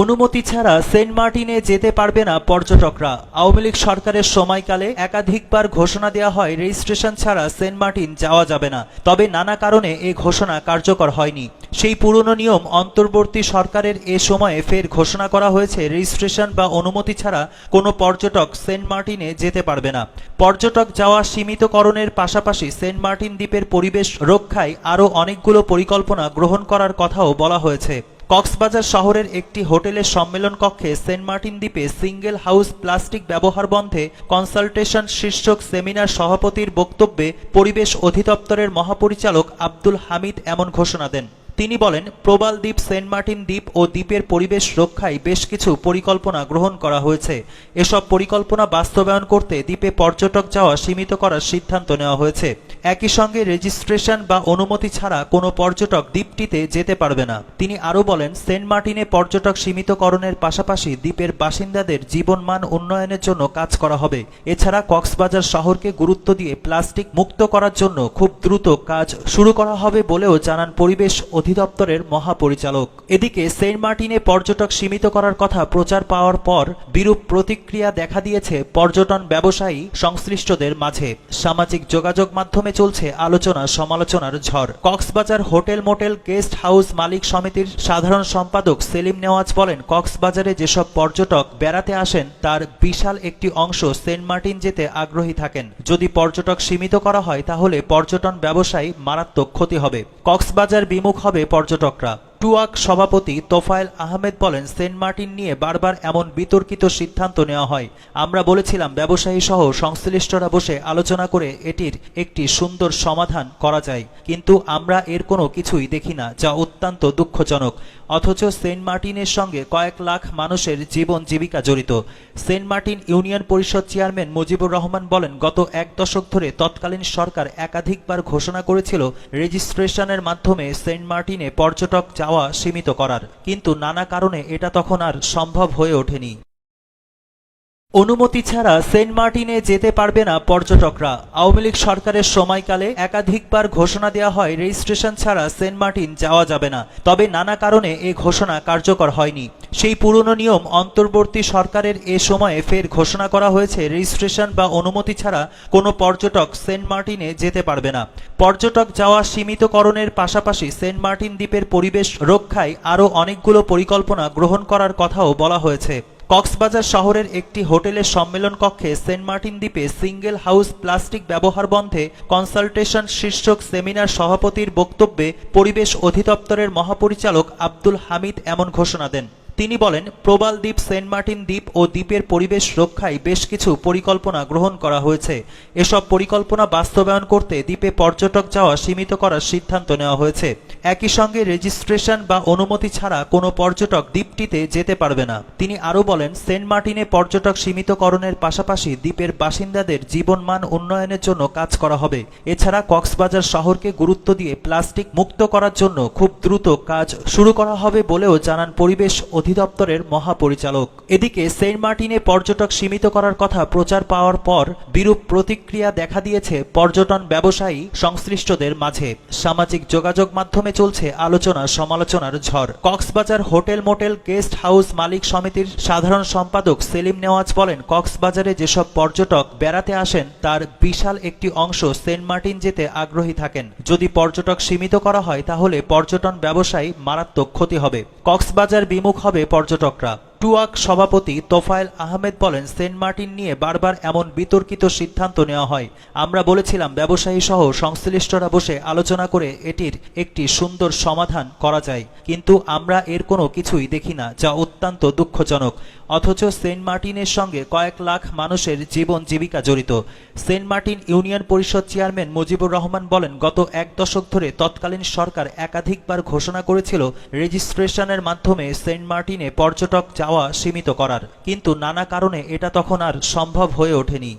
অনুমতি ছাড়া সেন্ট মার্টিনে যেতে পারবে না পর্যটকরা। আওয়ামী লীগ সরকারের সময়কালে একাধিকবার ঘোষণা দেওয়া হয়, রেজিস্ট্রেশন ছাড়া সেন্ট মার্টিন যাওয়া যাবে না। তবে নানা কারণে এ ঘোষণা কার্যকর হয়নি। সেই পুরনো নিয়ম অন্তর্বর্তী সরকারের এ সময়ে ফের ঘোষণা করা হয়েছে, রেজিস্ট্রেশন বা অনুমতি ছাড়া কোনো পর্যটক সেন্ট মার্টিনে যেতে পারবে না। পর্যটক যাওয়া সীমিতকরণের পাশাপাশি সেন্ট মার্টিন দ্বীপের পরিবেশ রক্ষায় আরও অনেকগুলো পরিকল্পনা গ্রহণ করার কথাও বলা হয়েছে। কক্সবাজার শহরের একটি হোটেলের সম্মেলন কক্ষে সেন্ট মার্টিন দ্বীপে সিঙ্গেল হাউস প্লাস্টিক ব্যবহার বন্ধে কনসালটেশন শীর্ষক সেমিনার সভাপতির বক্তব্যে পরিবেশ অধিদপ্তরের মহাপরিচালক আব্দুল হামিদ এমন ঘোষণা দেন। তিনি বলেন, প্রবাল দ্বীপ, সেন্ট মার্টিন দ্বীপ ও দ্বীপের পরিবেশ রক্ষায় বেশ কিছু পরিকল্পনা গ্রহণ করা হয়েছে। এসব পরিকল্পনা বাস্তবায়ন করতে দ্বীপে পর্যটক যাওয়া সীমিত করার সিদ্ধান্ত নেওয়া হয়েছে। একই সঙ্গে রেজিস্ট্রেশন বা অনুমতি ছাড়া কোনো পর্যটক দ্বীপটিতে যেতে পারবে না। তিনি আরও বলেন, সেন্ট মার্টিনে পর্যটক সীমিতকরণের পাশাপাশি দ্বীপের বাসিন্দাদের জীবনমান উন্নয়নের জন্য কাজ করা হবে। এছাড়া কক্সবাজার শহরকে গুরুত্ব দিয়ে প্লাস্টিক মুক্ত করার জন্য খুব দ্রুত কাজ শুরু করা হবে বলেও জানান পরিবেশ অধিদপ্তরের মহাপরিচালক। এদিকে, সেন্ট মার্টিনে পর্যটক সীমিত করার কথা প্রচার পাওয়ার পর বিরূপ প্রতিক্রিয়া দেখা দিয়েছে পর্যটন ব্যবসায়ী সংশ্লিষ্টদের মাঝে। সামাজিক যোগাযোগ মাধ্যমে চলছে আলোচনা, সমালোচনার ঝড়। Cox's Bazar hotel motel guest house মালিক সমিতির সাধারণ সম্পাদক সেলিম নেওয়াজ বলেন, কক্সবাজারে যেসব পর্যটক বেড়াতে আসেন, তার বিশাল একটি অংশ সেন্ট মার্টিন যেতে আগ্রহী থাকেন। যদি পর্যটক সীমিত করা হয়, তাহলে পর্যটন ব্যবসায় মারাত্মক ক্ষতি হবে। কক্সবাজার বিমুখ হবে পর্যটকরা। টুয়াক সভাপতি তোফায়েল আহমেদ বলেন, সেন্ট মার্টিন নিয়ে বারবার এমন বিতর্কিত সিদ্ধান্ত নেওয়া হয়। আমরা বলেছিলাম ব্যবসায়ী সহ সংশ্লিষ্টরা বসে আলোচনা করে এটির একটি সুন্দর সমাধান করা যায়। কিন্তু আমরা এর কোনো কিছুই দেখি না, যা অত্যন্ত দুঃখজনক। অথচ সেন্ট মার্টিনের সঙ্গে কয়েক লাখ মানুষের জীবন জীবিকা জড়িত। Saint Martin union parishad chairman Mujibur Rahman বলেন, গত এক দশক ধরে তৎকালীন সরকার একাধিকবার ঘোষণা করেছিল, রেজিস্ট্রেশনের মাধ্যমে সেন্ট মার্টিনে পর্যটক যাওয়া সীমিত করার। কিন্তু নানা কারণে এটা তখন আর সম্ভব হয়ে ওঠেনি। অনুমতি ছাড়া সেন্ট মার্টিনে যেতে পারবে না পর্যটকরা। আওয়ামী লীগ সরকারের সময়কালে একাধিকবার ঘোষণা দেওয়া হয়, রেজিস্ট্রেশন ছাড়া সেন্ট মার্টিন যাওয়া যাবে না। তবে নানা কারণে এ ঘোষণা কার্যকর হয়নি। সেই পুরনো নিয়ম অন্তর্বর্তী সরকারের এ সময়ে ফের ঘোষণা করা হয়েছে, রেজিস্ট্রেশন বা অনুমতি ছাড়া কোনো পর্যটক সেন্ট মার্টিনে যেতে পারবে না। পর্যটক যাওয়া সীমিতকরণের পাশাপাশি সেন্ট মার্টিন দ্বীপের পরিবেশ রক্ষায় আরও অনেকগুলো পরিকল্পনা গ্রহণ করার কথাও বলা হয়েছে। কক্সবাজার শহরের একটি হোটেলের সম্মেলন কক্ষে সেন্ট মার্টিন দ্বীপে সিঙ্গেল হাউস প্লাস্টিক ব্যবহার বন্ধে কনসালটেশন শীর্ষক সেমিনার সভাপতির বক্তব্যে পরিবেশ অধিদপ্তরের মহাপরিচালক আব্দুল হামিদ এমন ঘোষণা দেন। তিনি বলেন, প্রবাল দ্বীপ, সেন্ট মার্টিন দ্বীপ ও দ্বীপের পরিবেশ রক্ষায় বেশ কিছু পরিকল্পনা গ্রহণ করা হয়েছে। এসব পরিকল্পনা বাস্তবায়ন করতে দ্বীপে পর্যটক যাওয়া সীমিত করার সিদ্ধান্ত নেওয়া হয়েছে। একই সঙ্গে রেজিস্ট্রেশন বা অনুমতি ছাড়া কোনো পর্যটক দ্বীপটিতে যেতে পারবে না। তিনি আরও বলেন, সেন্ট মার্টিনে পর্যটক সীমিতকরণের পাশাপাশি দ্বীপের বাসিন্দাদের জীবনমান উন্নয়নের জন্য কাজ করা হবে। এছাড়া কক্সবাজার শহরকে গুরুত্ব দিয়ে প্লাস্টিক মুক্ত করার জন্য খুব দ্রুত কাজ শুরু করা হবে বলেও জানান পরিবেশ অধিদপ্তরের মহাপরিচালক। এদিকে সেন্ট মার্টিনে পর্যটক সীমিত করার কথা প্রচার পাওয়ার পর বিরূপ প্রতিক্রিয়া দেখা দিয়েছে পর্যটন ব্যবসায়ী সংশ্লিষ্টদের মাঝে। সামাজিক যোগাযোগ মাধ্যমে চলছে আলোচনা সমালোচনার ঝড়। Cox's Bazar hotel motel guest house মালিক সমিতির সাধারণ সম্পাদক সেলিম নেওয়াজ বলেন, কক্সবাজারে যেসব পর্যটক বেড়াতে আসেন, তার বিশাল একটি অংশ সেন্ট মার্টিন যেতে আগ্রহী থাকেন। যদি পর্যটক সীমিত করা হয়, তাহলে পর্যটন ব্যবসায়ী মারাত্মক ক্ষতি হবে। কক্সবাজার বিমুখ হবে পর্যটকরা। টুয়াক সভাপতি তোফায়েল আহমেদ বলেন, সেন্ট মার্টিন নিয়ে বারবার এমন বিতর্কিত সিদ্ধান্ত নেওয়া হয়। আমরা বলেছিলাম ব্যবসায়ী সহ সংশ্লিষ্টরা বসে আলোচনা করে এটির একটি সুন্দর সমাধান করা যায়। কিন্তু আমরা এর কোনো কিছুই দেখি না, যা অত্যন্ত দুঃখজনক। অথচ সেন্ট মার্টিনের সঙ্গে কয়েক লাখ মানুষের জীবন জীবিকা জড়িত। Saint Martin union parishad chairman Mujibur Rahman বলেন, গত এক দশক ধরে তৎকালীন সরকার একাধিকবার ঘোষণা করেছিল, রেজিস্ট্রেশনের মাধ্যমে সেন্ট মার্টিনে পর্যটক যাওয়া সীমিত করার। কিন্তু নানা কারণে এটা তখন আর সম্ভব হয়ে ওঠেনি।